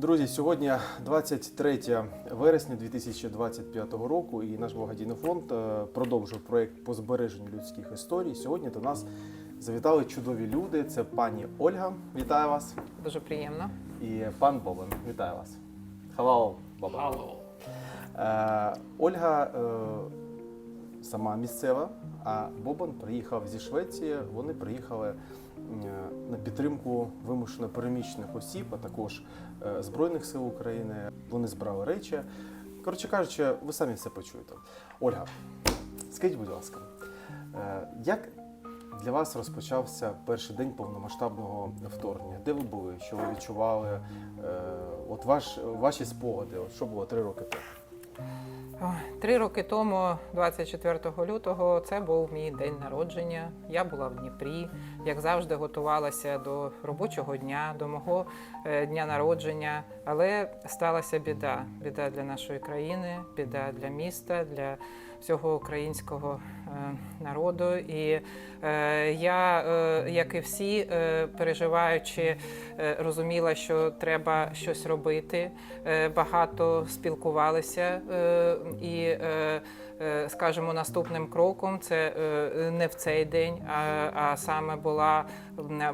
Друзі, сьогодні 23 вересня 2025 року, і наш благодійний фонд е, продовжує проект по збереженню людських історій. Сьогодні до нас завітали чудові люди. Це пані Ольга, вітаю вас, Дуже приємно. і пан Бобен, вітаю вас. Hello, Бобен. Е, Ольга е, сама місцева, а Бобан приїхав зі Швеції. Вони приїхали на підтримку вимушено переміщених осіб, а також е, Збройних сил України. Вони збирали речі. Коротше кажучи, ви самі все почуєте. Ольга, скажіть, будь ласка, е, як для вас розпочався перший день повномасштабного вторгнення? Де ви були? Що ви відчували? Е, От ваш, ваші спогади, от що було три роки тому? Три роки тому, 24 лютого, це був мій день народження. Я була в Дніпрі, як завжди, готувалася до робочого дня, до мого е, дня народження. Але сталася біда. Біда для нашої країни, біда для міста, для всього українського е, народу. І е, я, е, як і всі, переживаючи, розуміла, що треба щось робити. Багато спілкувалися. І, скажімо, наступним кроком це е, не в цей день, а, саме була,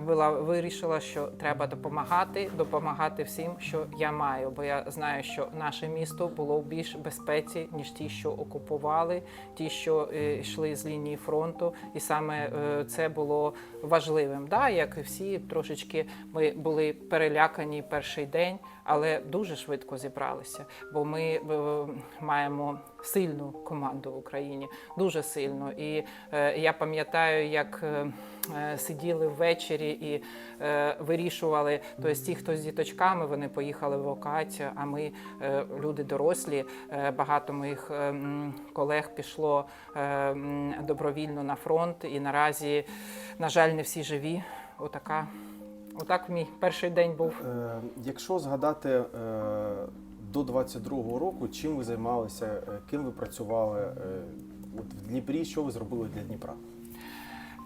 була вирішила, що треба допомагати, допомагати всім, що я маю. Бо я знаю, що наше місто було в більш безпеці, ніж ті, що окупували, ті, що е, йшли з лінії фронту, і саме е, це було важливим. Да, як і всі, трошечки ми були перелякані перший день, але дуже швидко зібралися, бо ми е, маємо сильну команду в Україні, дуже сильну. І е, я пам'ятаю, як е, сиділи ввечері і вирішували. Тобто ті, хто з діточками, вони поїхали в евакуацію, а ми, люди дорослі, багато моїх колег пішло добровільно на фронт, і наразі, на жаль, не всі живі. Отака. Отак мій перший день був. Е, Якщо згадати е, до 22-го року, чим ви займалися, е, ким ви працювали е, от в Дніпрі, що ви зробили для Дніпра?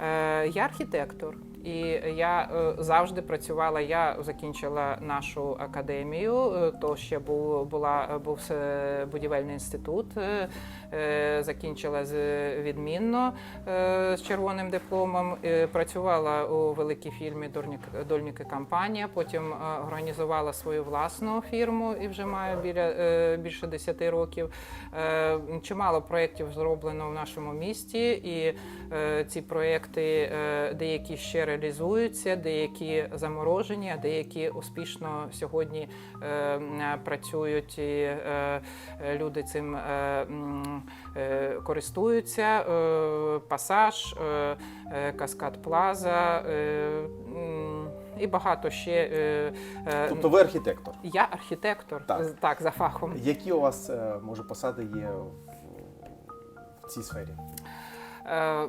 Е, Я архітектор, і я е, завжди працювала. Я закінчила нашу академію. е, То ще був була був е, будівельний інститут. е, е, Закінчила з відмінно е, з червоним дипломом. е, Працювала у великій фірмі «Дольник- Дольники компанія. Потім е, організувала свою власну фірму і вже маю біля е, більше 10 років. Е, Чимало проєктів зроблено в нашому місті, і е, ці проєкти е, деякі ще реалізуються, деякі заморожені, а деякі успішно сьогодні е, працюють і е, люди цим е, е, користуються. Пасаж, Каскад Плаза. І багато ще Тобто ви архітектор. я архітектор, Так. так за фахом. Які у вас може посади є в, цій сфері? Е,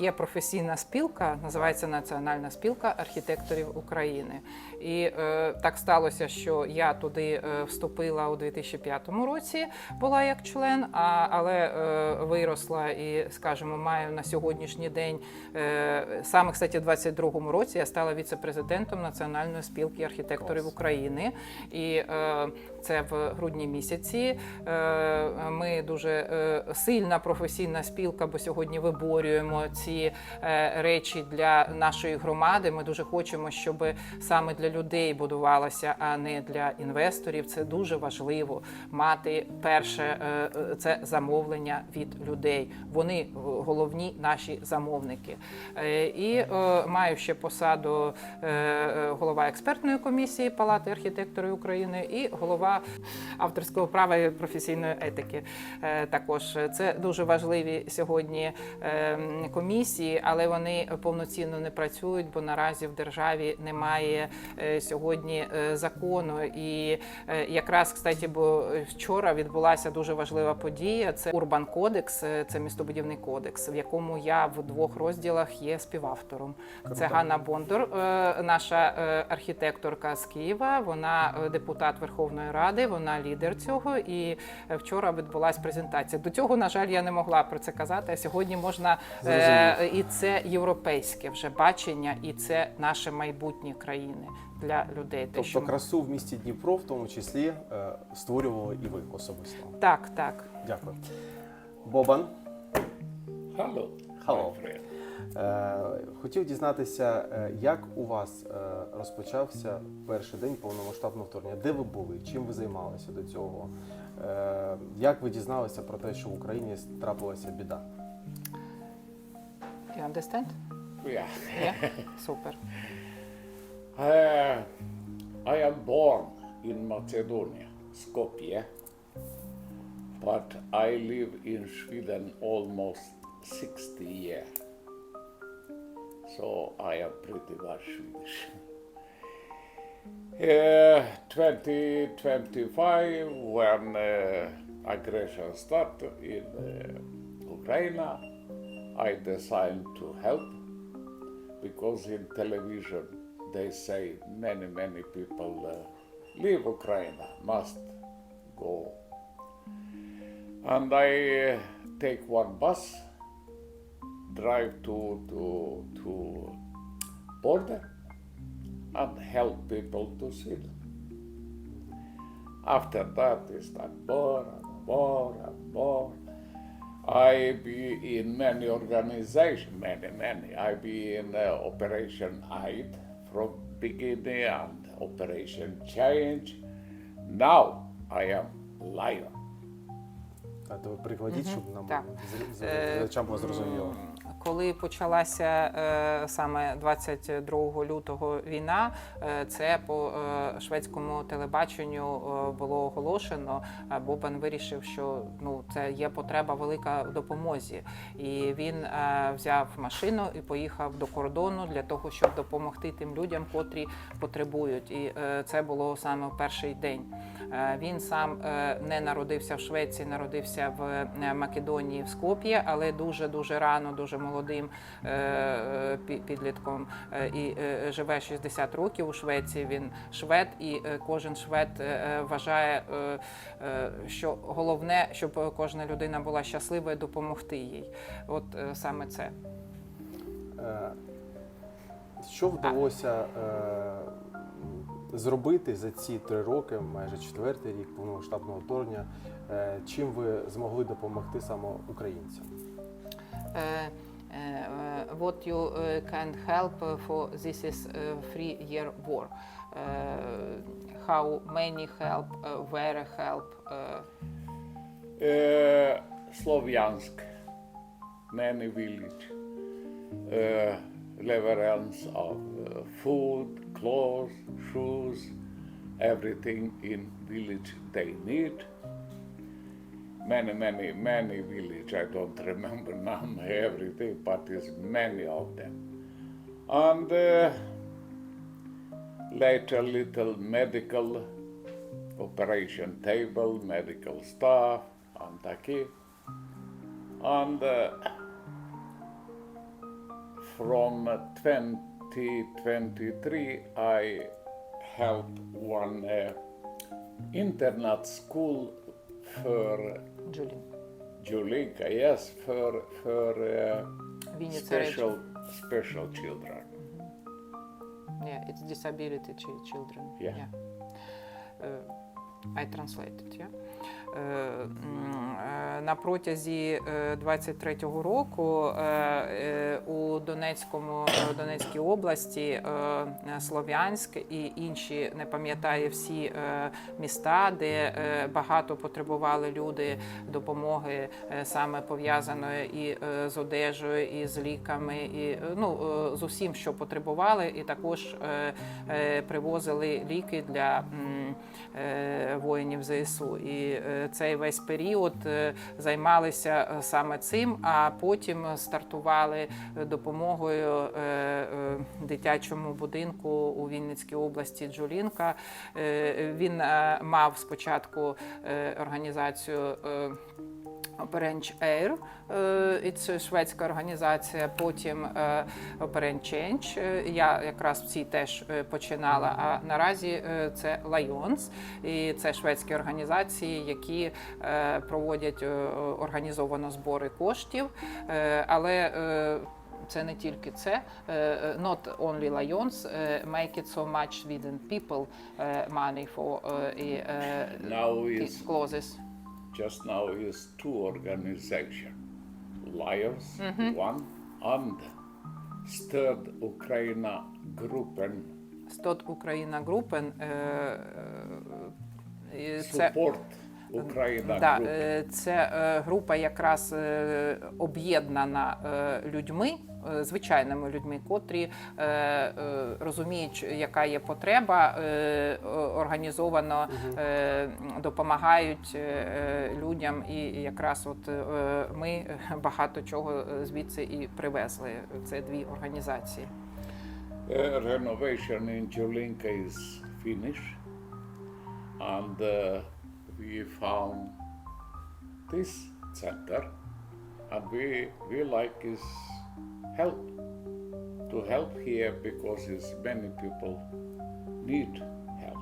Є професійна спілка, називається Національна спілка архітекторів України. І е, так сталося, що я туди е, вступила у 2005 році, була як член, а, але е, виросла і, скажімо, маю на сьогоднішній день. Е, саме, кстати, в 22-му році я стала віце-президентом Національної спілки архітекторів. України. І е, це в грудні місяці. Е, Ми дуже е, сильна професійна спілка, бо сьогодні виборюємо ці е, речі для нашої громади. Ми дуже хочемо, щоб саме для людей будувалося, а не для інвесторів. Це дуже важливо мати перше е, е, це замовлення від людей. Вони головні наші замовники. І маю ще посаду голова експертної комісії Палати архітекторів України і голова авторського права і професійної етики. Також це дуже важливі сьогодні е, комісії, але вони повноцінно не працюють, бо наразі в державі немає е, сьогодні е, закону. І е, якраз, кстати, бо вчора відбулася дуже важлива подія. Це Урбан Кодекс, це містобудівний кодекс, в якому я в двох розділах є співавтором. Це Ганна Бондор, е, наша архітекторка з Києва. Вона депутат Верховної Ради, вона лідер цього. І вчора відбулася презентація. До цього, на жаль, я не могла про це казати. А сьогодні можна е, і це європейське вже бачення, і це наше майбутнє країни для людей. Тобто що красу в місті Дніпро, в тому числі, е, створювали і ви особисто. Так, так. Дякую. Бобан, Hello. Hello. Е, хотів дізнатися, як у вас розпочався перший день повномасштабного вторгнення? Де ви були? Чим ви займалися до цього? Як ви дізналися про те, що в Україні трапилася біда? You understand? Yeah. yeah. Super. Uh, I am born in Macedonia, Skopje, but I live in Sweden almost 60 years. So I am pretty much Swedish. Eh, uh, 2025, when uh, aggression started in uh, Ukraine, I decided to help because in television they say many many people uh, leave Ukraine must go. And I uh, take one bus drive to to to border and help people to Sweden after that it's like more and more and more I be in many organizations, many, many. I be in uh, Operation Aid from beginning and Operation Change. Now I am Lion. А то ви прикладіть, щоб нам так. з- з- Е, глядачам було зрозуміло. Коли почалася е, саме 22 лютого війна, е, це по е, шведському телебаченню було оголошено. Бобан вирішив, що ну це є потреба велика в допомозі, і він взяв машину і поїхав до кордону для того, щоб допомогти тим людям, котрі потребують. І це було саме в перший день. Він сам не народився в Швеції, народився в Македонії в Скоп'ї, але дуже дуже рано, дуже молодим е, е, підлітком е, і е, живе 60 років у Швеції. Він швед, і е, кожен швед е, е, вважає, е, е, що головне, щоб кожна людина була щаслива і допомогти їй. От е, саме це. Е, Що вдалося е, зробити за ці три роки, майже четвертий рік повномасштабного вторгнення? Е, Чим ви змогли допомогти саме українцям? Uh, what you uh, can help uh, for this is uh, three year war. Uh, how many help, uh, where help. Uh, Uh, Slovyansk, many village, uh, deliverance of uh, food, clothes, shoes, everything in village they need. Many, many, many village. I don't remember now everything, but it's many of them. And uh, later, little medical operation table, medical staff, and taki. And uh, from 2023, I helped one uh, internet school for Julian. Julika, yes, for for uh, special special children. Yeah, it's disability chi- children. Yeah. Uh, I translated, yeah. Е, е, На протязі е, 23-го року е, е, у Донецькому Донецькій області Слов'янськ і інші не пам'ятаю всі міста, де багато потребували люди допомоги саме пов'язаної і з одежею, і з ліками, і ну з усім, що потребували, і також привозили ліки для е, воїнів ЗСУ. І е, цей весь період е, займалися саме цим, а потім стартували допомогою дитячому будинку у Вінницькій області Джулінка. Він мав спочатку організацію. Е, Operange Air, е, це шведська організація, потім е, Operange Change. Е, Я якраз в цій теж е, починала. А наразі це Lions, і це шведські організації, які проводять організовано збори коштів. Але це не тільки це. Not only Lions make it so much Sweden people money for і, Now is closes. Just now is two organization, Lions one and Stöd Ukraina gruppen Стот Україна Групен. е, е, Це support Ukraina Да, е, це е, група якраз е, об'єднана е, людьми, е, звичайними людьми, котрі е, е, розуміють, яка є потреба, е, організовано е, допомагають е, людям. І якраз от е, ми багато чого звідси і привезли. Це дві організації. Renovation in Jolinka is finished, and uh, we found this center, and we we like is help to help here because is many people need help.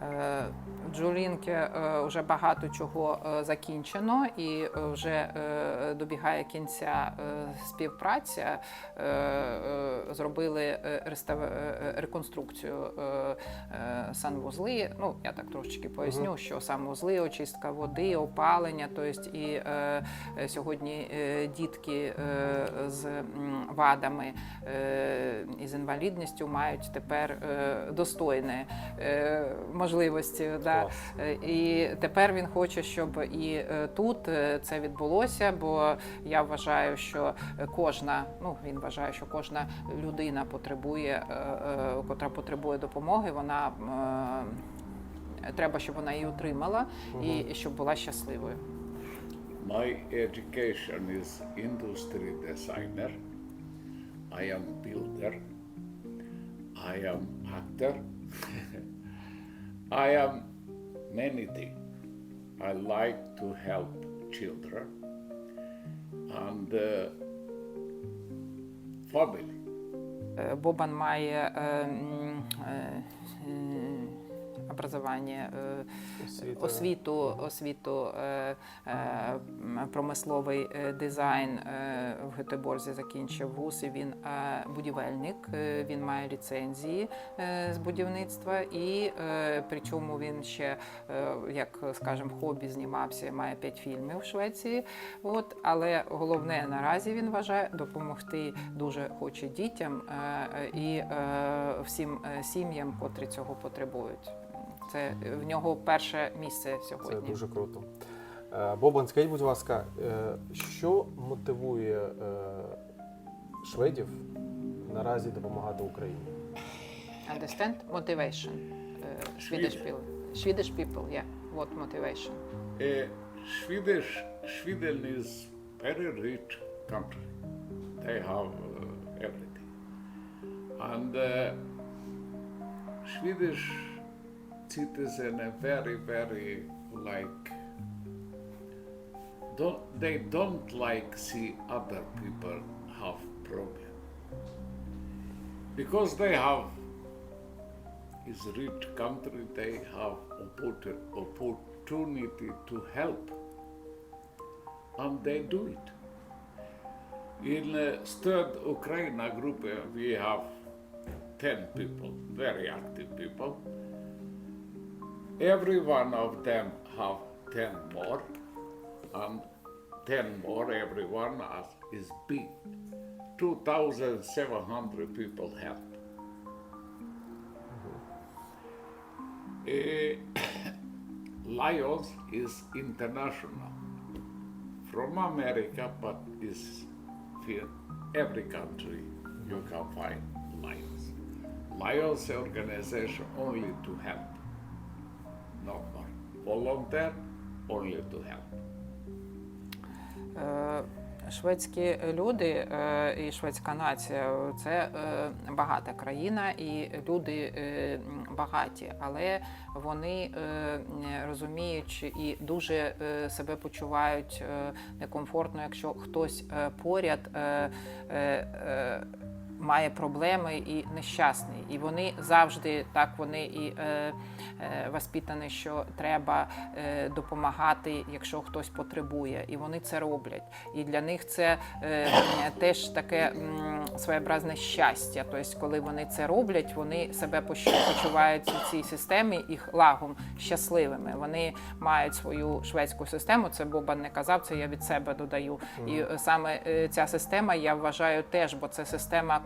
В Джулінки е, вже багато чого е, закінчено і е, вже добігає кінця співпраця. Зробили реконструкцію санвузли. Ну, я так трошечки поясню, що санвузли, очистка води, опалення. Тобто і сьогодні дітки з вадами і з інвалідністю мають тепер достойне е, можливості. Да. Клас. Е, І тепер він хоче, щоб і е, тут е, це відбулося, бо я вважаю, що кожна, ну він вважає, що кожна людина потребує, котра потребує допомоги, вона треба, щоб вона її отримала і щоб була щасливою. My education is industry designer. I am builder. I am actor. I am many things. I like to help children and uh, family. Е, Бобан має е, м, е, е, образування, Освіта. освіту, освіту е, е, м, промисловий дизайн в Гетеборзі закінчив вуз. і Він е, будівельник, е, він має ліцензії е, з будівництва, і причому він ще, як скажемо, хобі знімався, має п'ять фільмів в Швеції. От, але головне наразі він вважає допомогти дуже хоче дітям і всім сім'ям, котрі цього потребують. Це в нього перше місце сьогодні. Це дуже круто. Е, Бобан, скажіть, будь ласка, е, що мотивує е, шведів наразі допомагати Україні? Understand? Motivation. Uh, Swedish people. Swedish people, yeah. What motivation? Uh, Swedish, Sweden is very rich country. They have uh, everything, and uh, Swedish citizen are very, very like. Don't they don't like see other people have problem because they have is rich country they have opportu- opportunity to help and they do it in uh, stöd ukraina group uh, we have 10 people very active people every one of them have 10 more and 10 more everyone as- is big 2700 people help Eh, Lions is international. From America, but is every country you can find Lions. Lions organization only to help, not more. Volunteer only to help. Е, Шведські люди е, і шведська нація це е, багата країна, і люди багаті, але вони розуміють і дуже себе почувають некомфортно, якщо хтось поряд. Має проблеми і нещасний, і вони завжди так вони і е, е, воспитані, що треба е, допомагати, якщо хтось потребує, і вони це роблять. І для них це е, теж таке м, своєобразне щастя. Тобто, коли вони це роблять, вони себе почувають в цій системі їх лагом щасливими. Вони мають свою шведську систему. Це Бобан не казав, це я від себе додаю. І саме е, ця система я вважаю теж, бо це система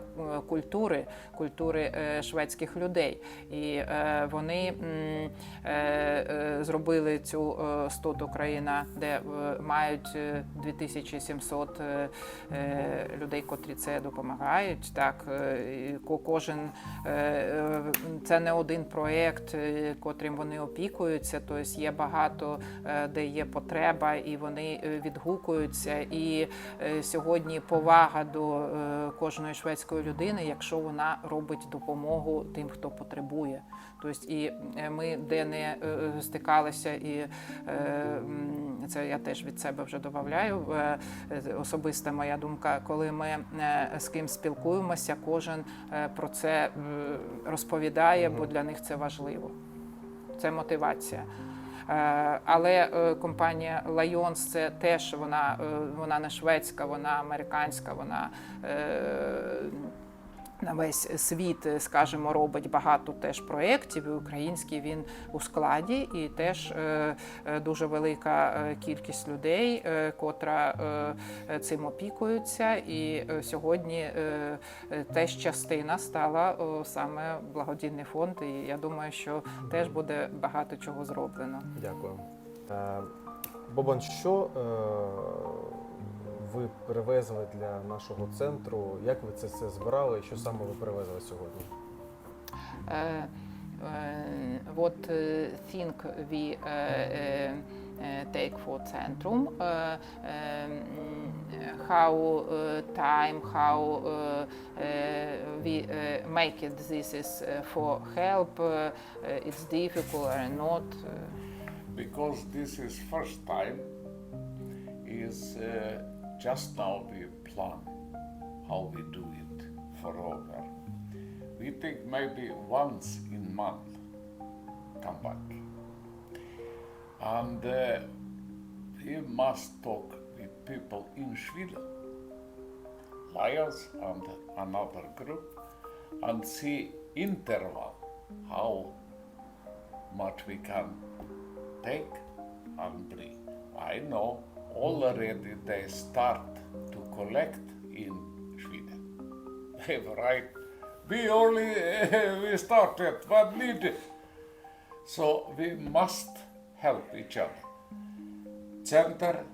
культури, культури е, шведських людей. І е, вони е, е, зробили цю е, стот Україна, де е, мають е, 2700 е, е, людей, котрі це допомагають. Так, е, кожен е, е, це не один проєкт, е, котрим вони опікуються. Тобто є багато, е, де є потреба, і вони е, відгукуються. І е, сьогодні повага до е, кожної шведської людини, якщо вона робить допомогу тим, хто потребує. Тобто, і е, ми де не е, стикалися, і е, це я теж від себе вже додаю. Особиста моя думка, коли ми з ким спілкуємося, кожен про це розповідає, бо для них це важливо. Це мотивація. Е, Але е, компанія Lions це теж вона, е, вона не шведська, вона американська, вона на весь світ, е, скажімо, робить багато теж проєктів. І український він у складі, і теж е, е, дуже велика кількість людей, котра цим опікуються. І сьогодні теж частина стала саме благодійний фонд. І я думаю, що теж буде багато чого зроблено. Дякую. Бобан, що ви привезли для нашого центру? Як ви це все збирали і що саме ви привезли сьогодні? Uh, uh, what uh, think we uh, uh, uh, take for Centrum? Uh, um, how uh, time, how uh, uh, we uh, make it? This is uh, for help. Uh, uh, it's difficult or not. Uh, because this is first time is uh, just now we plan how we do it forever. We think maybe once in month come back. And uh, we must talk with people in Sweden, Lions and another group, and see interval how much we can take and bring. I know already they start to collect in Sweden. They write, we only we started, but needed. So we must help each other. Center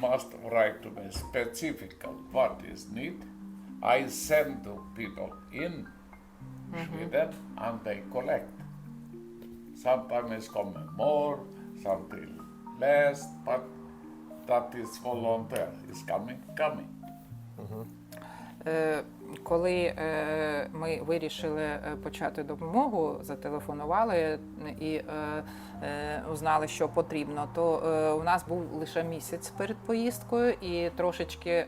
must write to me specifically what is need. I send to people in mm-hmm. Sweden and they collect. Sometimes it's coming more, sometimes less, but that is volunteer. It's coming, coming. Е, Коли е, ми вирішили е, почати допомогу, зателефонували і е, узнали, що потрібно, то у нас був лише місяць перед поїздкою, і трошечки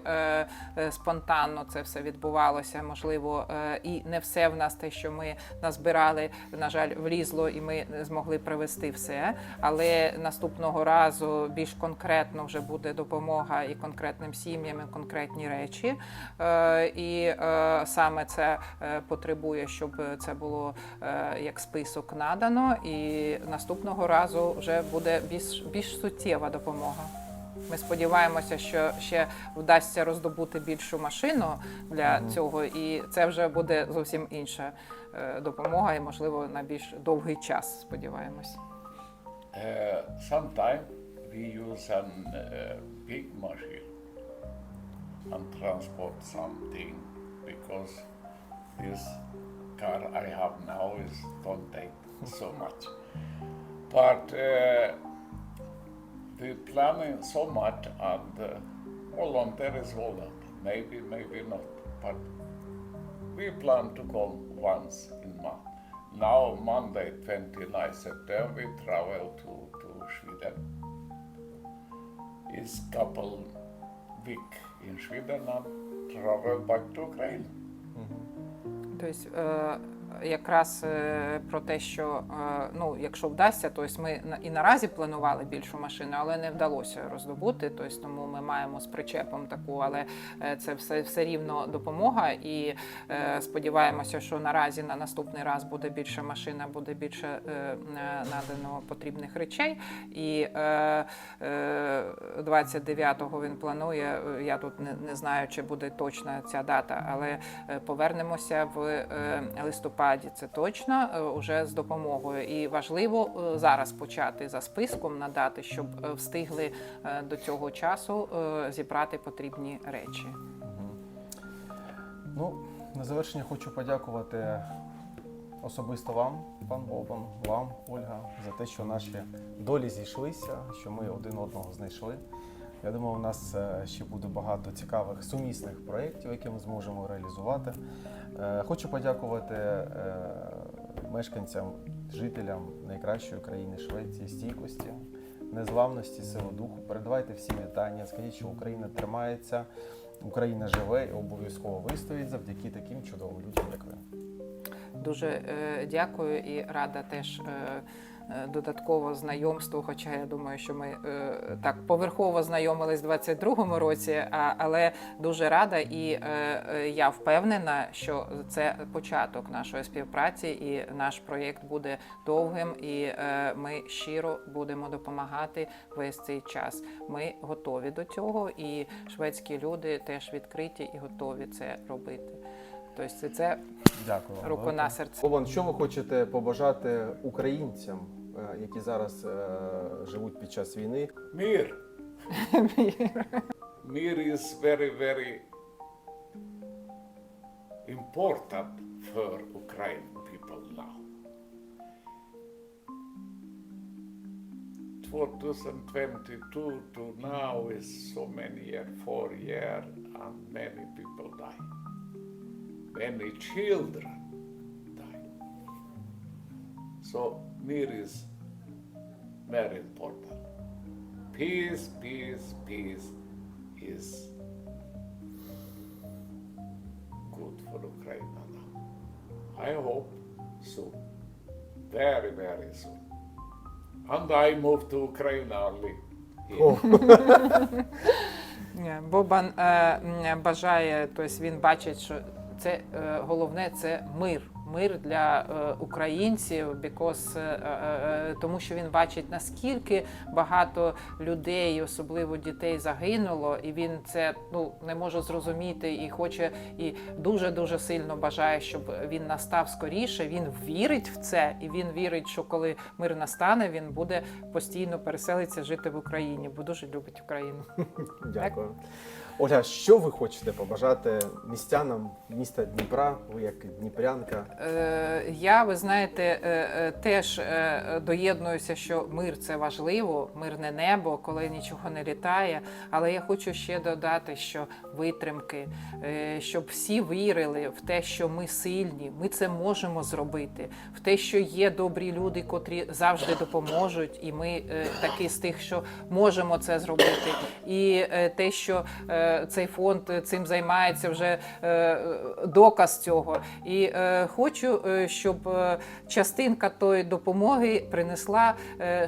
спонтанно це все відбувалося. Можливо, і не все в нас те, що ми назбирали, на жаль, влізло, і ми змогли привезти все. Але наступного разу більш конкретно вже буде допомога і конкретним сім'ям, і конкретні речі. І саме це е, потребує, щоб це було е, як список надано. І наступного разу вже буде більш, більш суттєва допомога. Ми сподіваємося, що ще вдасться роздобути більшу машину для цього, і це вже буде зовсім інша е, допомога, і можливо на більш довгий час. Сподіваємось. Uh, Sometimes we use a uh, big machine and transport something because this car I have now is don't take so much. But uh, we planning so much and uh, volunteer is volunteer. Maybe, maybe not. But we plan to come once in month. now Monday, 29 September, we travel to, to Sweden. Is couple week in Sweden and travel back to Ukraine. Тобто, е, якраз е, про те, що е, ну, якщо вдасться, тобто ми і наразі планували більшу машину, але не вдалося роздобути. Тобто, тому ми маємо з причепом таку, але е, це все, все рівно допомога. І сподіваємося, що наразі на наступний раз буде більше машина, буде більше надано потрібних речей. І е, е, 29-го він планує. Я тут не, знаю, чи буде точна ця дата, але повернемося в е, листопаді. Це точно е, уже з допомогою. І важливо е, зараз почати за списком надати, щоб е, встигли е, до цього часу е, зібрати потрібні речі. Ну, на завершення хочу подякувати особисто вам, пан Бобан, вам, Ольга, за те, що наші долі зійшлися, що ми один одного знайшли. Я думаю, у нас е, ще буде багато цікавих сумісних проєктів, які ми зможемо реалізувати. Е, Хочу подякувати е, мешканцям, жителям найкращої країни Швеції, стійкості, незламності, силодуху. Передавайте всі вітання, скажіть, що Україна тримається. Україна живе і обов'язково вистоїть завдяки таким чудовим людям, як ви. Дуже е, дякую і рада теж додатково знайомству. Хоча я думаю, що ми е, так поверхово знайомились в 22-му році, але дуже рада і е, е, я впевнена, що це початок нашої співпраці, і наш проєкт буде довгим, і е, ми щиро будемо допомагати весь цей час. Ми готові до цього, і шведські люди теж відкриті і готові це робити. Тобто це Дякую вам. руку велике. на серце. Бобан, що ви хочете побажати українцям, е, які зараз е, живуть під час війни? Mir. Mir is very, very important for Ukrainian people now. 2022 to now is so many years, four years, and many people die. Many children die. So Mir is very important. Peace, peace, peace is good for Ukraine now. I hope soon. Very, very soon. And I move to Ukraine only. here. Ні, Бобан е, м, бажає, тобто він бачить, що це е, головне це мир. Мир для е, українців, е, е, тому що він бачить наскільки багато людей, особливо дітей, загинуло, і він це ну не може зрозуміти і хоче, і дуже дуже сильно бажає, щоб він настав скоріше. Він вірить в це, і він вірить, що коли мир настане, він буде постійно переселитися жити в Україні, бо дуже любить Україну. Дякую. Ольга, що ви хочете побажати містянам міста Дніпра? Ви як дніпрянка? Е, Я, ви знаєте, е, е, теж доєднуюся, що мир це важливо, мирне небо, коли нічого не літає. Але я хочу ще додати, що витримки, щоб всі вірили в те, що ми сильні, ми це можемо зробити, в те, що є добрі люди, котрі завжди допоможуть, і ми такі з тих, що можемо це зробити. І те, що цей фонд цим займається, вже е, доказ цього. І е, хочу, е, щоб частинка тої допомоги принесла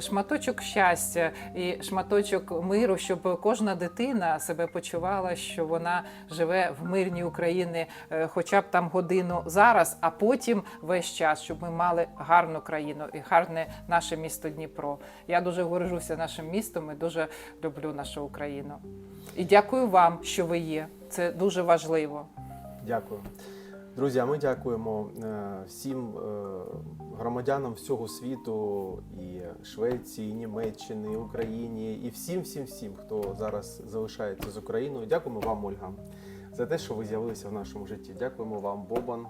шматочок щастя і шматочок миру, щоб кожна дитина себе почувала, що вона живе в мирній Україні, хоча б там годину зараз, а потім весь час, щоб ми мали гарну країну і гарне наше місто Дніпро. Я дуже горжуся нашим містом і дуже люблю нашу Україну. І дякую вам, що ви є. Це дуже важливо. Дякую. Друзі, ми дякуємо е, всім е, громадянам всього світу, і Швеції, і Німеччини, і Україні, і всім, всім, всім, хто зараз залишається з Україною. Дякуємо вам, Ольга, за те, що ви з'явилися в нашому житті. Дякуємо вам, Бобан,